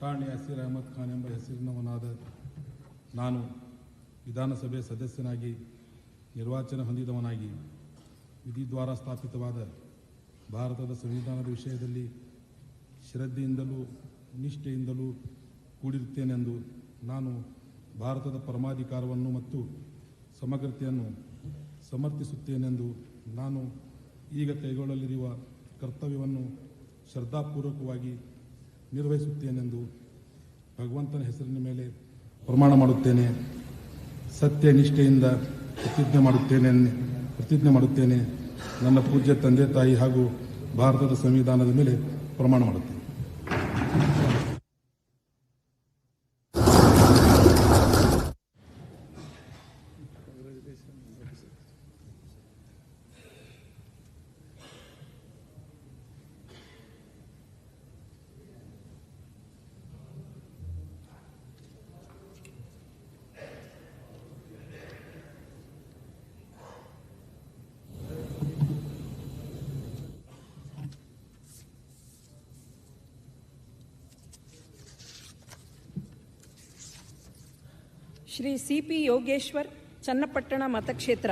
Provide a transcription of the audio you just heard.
ಪಠಾಣಿ ಅಸೀರ್ ಅಹಮದ್ ಖಾನ್ ಎಂಬ ಹೆಸರಿನವನಾದ ನಾನು ವಿಧಾನಸಭೆ ಸದಸ್ಯನಾಗಿ ನಿರ್ವಾಚನ ಹೊಂದಿದವನಾಗಿ ವಿಧಿದ್ವಾರ ಸ್ಥಾಪಿತವಾದ ಭಾರತದ ಸಂವಿಧಾನದ ವಿಷಯದಲ್ಲಿ ಶ್ರದ್ಧೆಯಿಂದಲೂ ನಿಷ್ಠೆಯಿಂದಲೂ ಕೂಡಿರುತ್ತೇನೆಂದು ನಾನು ಭಾರತದ ಪರಮಾಧಿಕಾರವನ್ನು ಮತ್ತು ಸಮಗ್ರತೆಯನ್ನು ಸಮರ್ಥಿಸುತ್ತೇನೆಂದು ನಾನು ಈಗ ಕೈಗೊಳ್ಳಲಿರುವ ಕರ್ತವ್ಯವನ್ನು ಶ್ರದ್ಧಾಪೂರ್ವಕವಾಗಿ ನಿರ್ವಹಿಸುತ್ತೇನೆಂದು ಭಗವಂತನ ಹೆಸರಿನ ಮೇಲೆ ಪ್ರಮಾಣ ಮಾಡುತ್ತೇನೆ. ಸತ್ಯ ನಿಷ್ಠೆಯಿಂದ ಪ್ರತಿಜ್ಞೆ ಮಾಡುತ್ತೇನೆ ಪ್ರತಿಜ್ಞೆ ಮಾಡುತ್ತೇನೆ. ನನ್ನ ಪೂಜ್ಯ ತಂದೆ ತಾಯಿ ಹಾಗೂ ಭಾರತದ ಸಂವಿಧಾನದ ಮೇಲೆ ಪ್ರಮಾಣ ಮಾಡುತ್ತೇನೆ. Shri C P Yogeshwar Channapatna ಮತಕ್ಷೇತ್ರ.